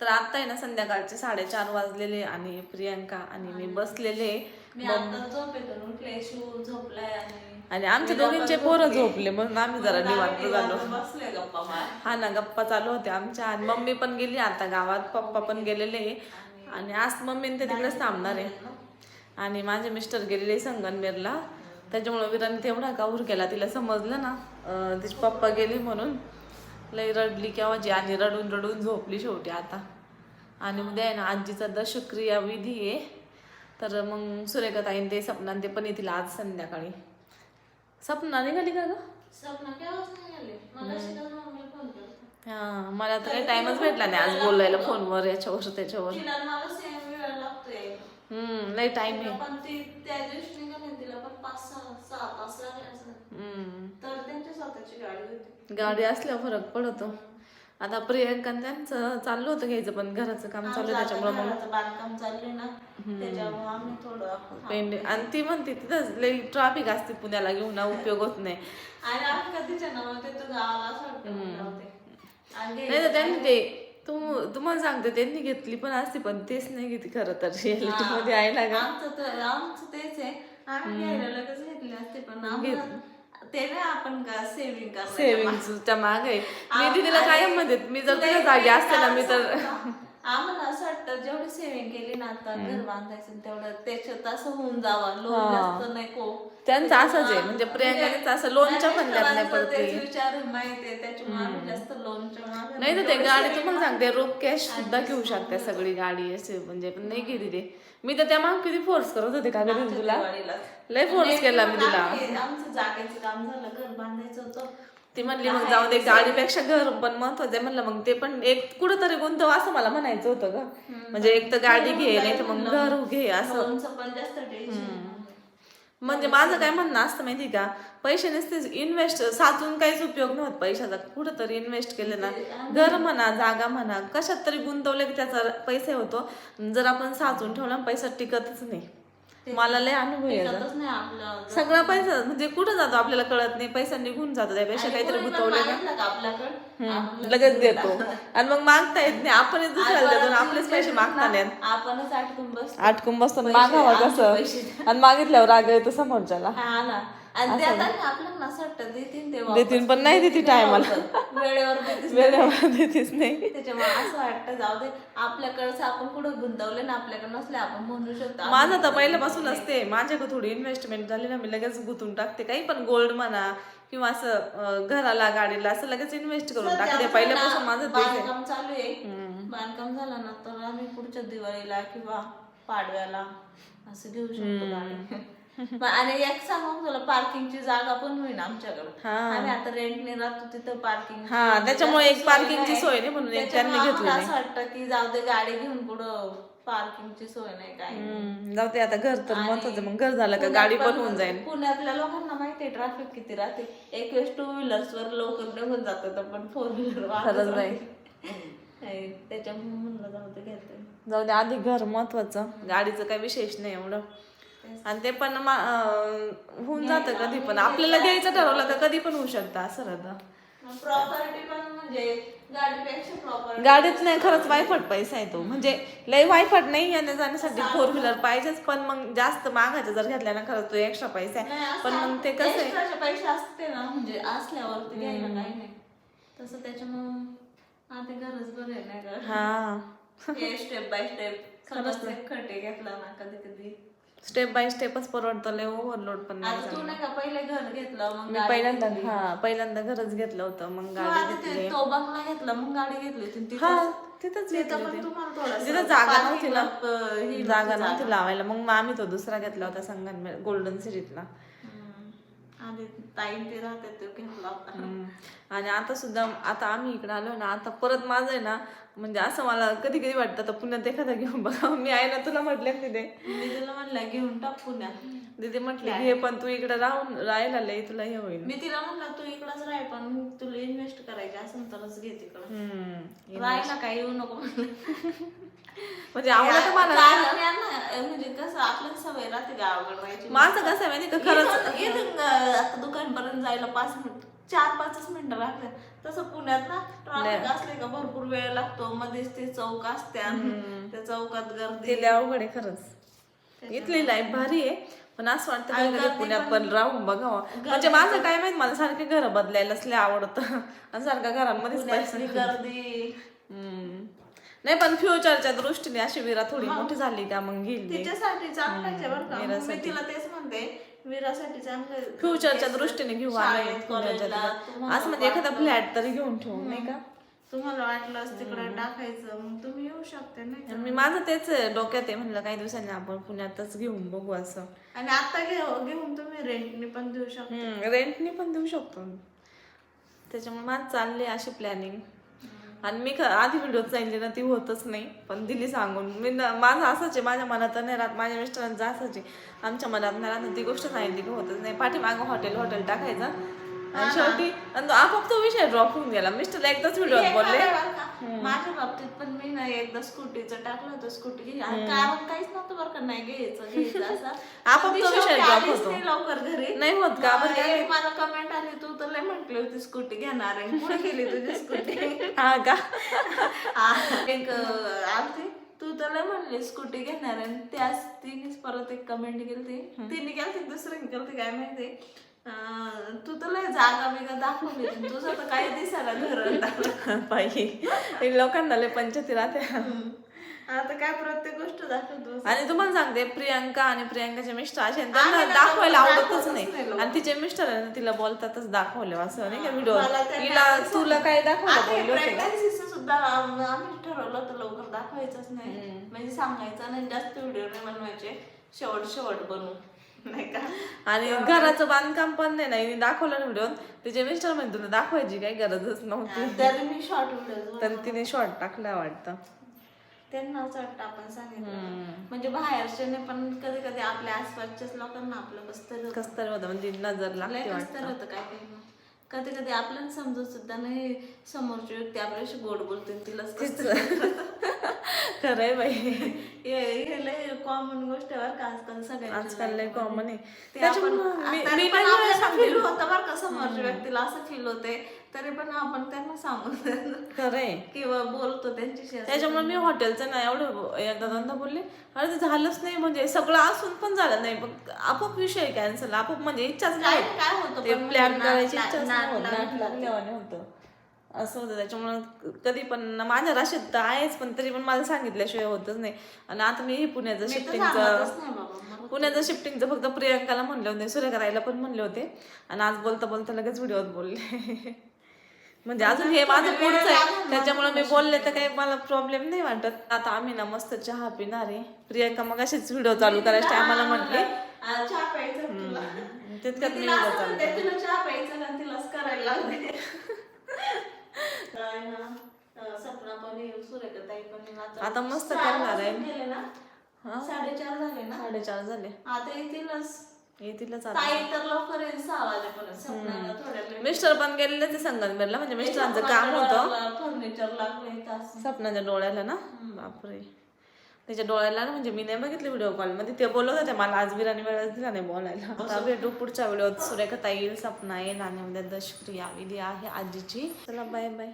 तर आता आहे ना संध्याकाळचे साडेचार वाजलेले आणि प्रियांका आणि मी बसलेले. आणि आमच्या दोघींचे पोरं झोपले. म्हणून आम्ही जरा निवांत झालो. हा ना गप्पा चालू होत्या आमच्या आणि मम्मी पण गेली आता गावात पप्पा पण गेलेले आणि आज मम्मी ते तिकडेच थांबणार आहे. आणि माझे मिस्टर गेलेले संगनमेरला. त्याच्यामुळे विराने तेवढा काऊर केला तिला समजलं ना तिचे पप्पा गेले म्हणून. लई रडली केव्हा जी आणि रडून रडून झोपली शेवटी आता. आणि उद्या आहे ना आजीचा दशक्रिया विधी आहे. तर मग सुरेखाताईन ते सपना ते पण येतील आज संध्याकाळी. सपना निघाली का ग? हा मला तर काही टाइमच भेटला नाही आज बोलायला फोनवर याच्यावर त्याच्यावर. हम्म लई टाइम आहे. पण ती त्या दिवशी निघाली तिला पण पाच सहा सहा तास लागले असं. हम्म. तर त्यांची स्वतःची गाडी होती. गाडी असल्यावर फरक पडतो. आता प्रियंका त्यांचं चाललं होतं घ्यायचं पण घराचं काम चालू त्याच्यामुळे मग. बांधकाम चाललंय ना त्याच्यामुळे आम्ही थोडं पेंड आणि ती म्हणते तिथंच लई ट्रॅफिक असते पुण्याला घेऊन ना उपयोग होत नाही. आणि आम्ही कधीच्या नाव ते गावाला असं वाटतं नाही तर त्यांनी ते तू तुम्हाला सांगते त्यांनी घेतली पण असते पण तेच नाही घेतली खरं तर रिअलिटी मध्ये आहे ना का? आमचं तर आमचं तेच आहे. आम्ही घ्यायला लगेच घेतले असते पण आम्हाला ते नाही आपण का सेव्हिंग करणार सेव्हिंगच्या माग आहे. मी तिला कायम म्हणते मी जर तुझ्या जागी असते ना मी तर आम्हाला असं वाटतं जेवढी सेव्हिंग केली ना आता घर बांधायचं तेवढं त्याच्यात असं होऊन जावं लोन जास्त नको. त्यांचं असंच आहे म्हणजे प्रियंकाने असं लोनच्या फंद्यात नाही पडते विचार माहिती आहे त्याच्यामुळे आम्ही जास्त लोनच्या नाही तर ते गाडी तुम्हाला सांगते रोख कॅश सुद्धा घेऊ शकते सगळी गाडी असे म्हणजे पण नाही गेली ते. मी तर त्या माग किती फोर्स करत होते का कधी तुला. लय फोर्स केला मी तिला. आमचं जागेचं काम झालं घर बांधायचं होतं. ती म्हणली मग जाऊ दे गाडीपेक्षा घर पण महत्वाचं आहे म्हणलं. मग ते पण एक कुठंतरी गुंतव असं मला म्हणायचं होतं ग. म्हणजे एक तर गाडी घे नाही तर मग घर घे असं. म्हणजे माझं काय म्हणणं असतं माहिती का? पैसे नसते इन्व्हेस्ट साचून काहीच उपयोग नव्हत पैशाचा. कुठं तरी इन्व्हेस्ट केले ना. घर म्हणा जागा म्हणा कशात तरी गुंतवले की त्याचा पैसे होतो. जर आपण साचून ठेवला पैसा टिकतच नाही. मला लय अनुभव आहे याचा. टिकतच नाही आपलं सगळा पैसा म्हणजे कुठं जातो आपल्याला कळत नाही पैसा निघून जातो त्यापेक्षा काहीतरी गुंतवले का? मागितलं का आपल्याकडं? हम्म, लगेच देतो आणि मग मागता येत नाही आपणच दुसऱ्याला देतो आणि आपलेच पैसे मागता नाही. आपणच आटकून बस आटकून बसतो आणि मागावा कसं? आणि मागितल्यावर राग येतो समोरच्याला. हा ना. आणि देताना आपल्याला असं वाटतं ते वापस. देतीन पण नाही देती टायमाला वेळेवर देतीस वेळेवर देतेच नाही. त्याच्यामुळे असं वाटतं जाऊ दे आपल्याकडचं आपण कुठं गुंतवले ना आपल्याकडे नसले आपण म्हणू शकतो. माझं तर पहिल्यापासून असते. माझ्याकडे थोडी इन्व्हेस्टमेंट झाली ना मी लगेच गुंतून टाकते. काही पण गोल्ड म्हणा किंवा असं घराला गाडीला असं लगेच इन्व्हेस्ट करून टाकते. पहिल्यापासून माझं बांधकाम चालू आहे. बांधकाम झालं ना तर आम्ही पुढच्या दिवाळीला किंवा पाडव्याला असं घेऊ शकतो आणि एक सांगू तुला पार्किंगची जागा पण होईल आमच्याकडे. आम्ही आता रेंटने राहतो तिथं पार्किंग हा त्याच्यामुळे एक पार्किंगची सोय नाही म्हणून असं वाटतं की जाऊ दे गाडी घेऊन पुढं पार्किंगची सोय नाही काय नाही. जाऊ दे आता घर तर महत्वाचं मग घर झालं का गाडी पण होऊन जाईल. पुण्यातल्या लोकांना माहिती आहे ट्रॅफिक किती राहते. एक वेळेस टू व्हीलर्स वर लवकर निघून जातात पण फोर व्हीलर बाई. त्याच्यामुळे म्हणलं जाऊ दे घेते. जाऊ दे आधी घर महत्वाचं. गाडीचं काही विशेष नाही एवढं. आणि ते पण होऊन जातं कधी पण. आपल्याला घ्यायचं ठरवलं तर कधी पण होऊ शकतं असं राहतं. प्रॉपर्टी पण म्हणजे गाडीपेक्षा प्रॉपर्टी गाडीत नाही खरंच वायफट पैसा आहे तो. म्हणजे लय वायफट नाही येण्या जाण्यासाठी फोर व्हीलर पाहिजेच पण मग जास्त मागायचं जर घेतल्या ना खरंच तो एक्स्ट्रा पैसा आहे. पण मग ते कसं आहे? पैसे असते ना म्हणजे असल्यावर ते घ्यायला काही नाही. तसं त्याच्यामुळं हा गरज बरं आहे हा. स्टेप बाय स्टेप समजते खटे घेतला ना कधी कधी स्टेप बाय स्टेपच परवडतं लय ओव्हरलोड पण नाही आता तू नाही का पहिले घर घेतलं मग मी पहिल्यांदा हा पहिल्यांदा घरच घेतलं होतं मग तू गाडी आता ते तो बंगला घेतला मग गाडी घेतली होती. तिथं हा तिथंच तिथं घेतलं पण होती. तुम्हाला थोडंसं तिथं जागा नव्हती ना. parking ही जागा नव्हती लावायला. मग मग आम्ही तो दुसरा घेतला होता संगम गोल्डन सिटीतला. आणि ताईन ते राहते तो घेतला होता. आणि आता सुद्धा आता आम्ही इकडे आलो ना आता परत माझं आहे ना म्हणजे असं मला कधी कधी वाटतं आता पुण्यात एखादा घेऊन बघा. मी आहे ना तुला म्हटलं तिथे. मी तिला म्हणलं घेऊन टाक पुण्यात. तिथे म्हटले घे पण तू इकडे राहून राहायला लय तुला हे होईल. मी तिला म्हणलं तू इकडंच राह पण तुला इन्व्हेस्ट करायची असेल तरच घे तिकडं. राहायला काही येऊ नको. म्हणजे आवडतं मला म्हणजे कसं आपल्याला सवय राहते गावाकडे राहायची? माझं कसं माहिती का? खरंच इथून- आता दुकानपर्यंत जायला पाच मिनिट चार पाचच मिनिटं लागतात तसं पुण्यात ना ट्रॉफिक असले का भरपूर वेळ लागतो. मध्येच ते चौक असत्या. त्या चौकात गर्दी. अवघड आहे खरंच. इथली लाईफ भारी आहे. पण असं वाटतं पुण्यात पण राहून बघावं. म्हणजे माझं काय माहीत मला सारखे घर बदलायलाच लय आवडतं. आणि सारखं घरांमध्येच गर्दी. हम्म. नाही पण फ्युचरच्या दृष्टीने अशी विरा थोडी मोठी झाली का मग घेईल तिच्यासाठी चांगलं आहे बरं का. मी तिला तेच म्हणते वीरासाठी चांगलं फ्युचरच्या दृष्टीने घेऊ कॉलेजला असं म्हणजे एखादा फ्लॅट तरी घेऊन ठेवू नाही का? तुम्हाला वाटलं तिकडे टाकायचं मग तुम्ही येऊ शकता नाही? मी माझं तेच डोक्यात आहे म्हणलं काही दिवसांनी आपण पुण्यातच घेऊन बघू असं. आणि आता घेऊ घेऊन तुम्ही रेंटने पण देऊ शकता. रेंटनी पण देऊ शकतो. त्याच्यामुळे माझं चालले अशी प्लॅनिंग आणि मी आधी व्हिडिओ सांगितली ना ती होतच नाही. पण दिली सांगून. मी न- माझं असायचे आहे माझ्या मनात नाही राहत माझ्या मिस्टरांचं असायचे आहे. आमच्या मनात नाही राहत ती गोष्ट सांगितली की होतच नाही. पाठीमागं हॉटेल हॉटेल टाकायचं. आणि शेवटी आणि तो आपोआप तो विषय ड्रॉप होऊन गेला. मिस्टर एकदाच व्हिडिओ बोलले? माझ्या बाबतीत पण मी ना एकदा स्कूटीचं टाकलं होतं. स्कूटी कारण काहीच नव्हतं बरं का. नाही घ्यायचं असं. आपोआप ती तो विषय होतो. लवकर घरी. नाही होत का? एक मला कमेंट आली तू तर लय म्हटली होती स्कूटी घेणार आहे. पुढे गेली तुझी स्कूटी हा का? एक अं, आलती तू तर लय म्हणली स्कूटी घेणार आहे. आणि त्याच तिनेच परत एक कमेंट केली तिने केली दुसरी केली काय माहिती. तू तर लय जागा बिगा दाखवली. तुझं तर काही दिसायला बाई. हे लोकांना लय पंचायती राहते. आता काय प्रत्येक गोष्ट दाखवतो. आणि तुम्हाला सांगते प्रियांका आणि प्रियांकाचे मिस्टर असे दाखवायला आवडतच नाही. आणि तिचे मिस्टर तिला बोलतातच दाखवले असं नाही का व्हिडिओ तिला काय तुला काय दाखवलं सुद्धा आम- आम्ही ठरवलं होतं लवकर दाखवायचंच नाही. म्हणजे सांगायचं नाही जास्त व्हिडिओ नाही बनवायचे. शेवट शेवट बनवू. नाही का? आणि घराचं बांधकाम पण नाही नाही दाखवलं व्हिडिओ तिचे मिस्टर म्हणजे तुला दाखवायची काही गरजच नव्हती. तरी मी शॉर्ट व्हिडिओ तर तिने शॉर्ट टाकला वाटतं. त्यांना असं वाटतं आपण सांगितलं. म्हणजे बाहेरच्याने पण कधी कधी आपल्या आसपासच्याच लोकांना आपलं कस तरी कस तरी होतं म्हणजे नजर लागते लय वाटतं. कसं तर होतं काय काही कधी कधी आपल्याला समजत सुद्धा नाही समोरची व्यक्ती आपल्याशी गोड बोलते तिलाच खरंय बाई. हे लय कॉमन गोष्ट आहे बरं का आजकाल सगळ्यांच्या आजकाल लय कॉमन आहे. त्याच्यामुळं होतं बरं का समोरच्या व्यक्तीला असं फील होते तरी पण आपण त्यांना सांगून खरंय. किंवा बोलतो त्यांच्याशी. त्याच्यामुळे मी हॉटेलचं नाही एवढं एकदा दोनदा बोलले. अरे ते झालंच नाही म्हणजे सगळं असून पण झालं नाही. पण आपोआप विषय कॅन्सल आपोआप म्हणजे इच्छाच नाही. काय होतं प्लॅन करायची होत. असं होतं. त्याच्यामुळं कधी पण माझ्या राशीत तर आहेच पण तरी पण मला सांगितल्याशिवाय होतच नाही. आणि आता मी पुण्याचं शिफ्टिंगचं. पुण्याचं शिफ्टिंगचं फक्त प्रियंकाला म्हणले होते सूर्य करायला पण म्हणले होते. आणि आज बोलता बोलता लगेच व्हिडिओत बोलले. म्हणजे अजून हे माझं पुढचं आहे. त्याच्यामुळे मी बोलले तर काही मला प्रॉब्लेम नाही वाटत. आता आम्ही ना मस्त चहा पिणार आहे. प्रियंका मग अशीच व्हिडिओ चालू करायच्या टायमाला म्हटली. चहा प्यायचा तितक्यात मी व्हिडिओ चालू तुला चहा प्यायचा आणि तिलाच करायला सपना पण सूर्यकताई पण. आता मस्त करणार आहे. साडेचार झाले ना? साडेचार झाले. आता येतीलच. येतीलच आता. ताई तर लवकर येईल सहा वाजेपर्यंत सपनाला थोड्या वेळ मिस्टर पण गेलेले ते संगमनेरला म्हणजे मिस्टरांचं काम होतं. फर्निचर लागले तास सपनाच्या डोळ्याला ना? बापरे. त्याच्या डोळ्याला ना म्हणजे मी नाही बघितले व्हिडिओ कॉलमध्ये. ते बोलत होते मला आज बिराणी वेळच दिला नाही बोलायला. आता भेटू पुढच्या व्हिडिओत सुरेखा येईल सपना येईल आणि उद्या दशक्रिया विधी आहे आजीची. चला बाय बाय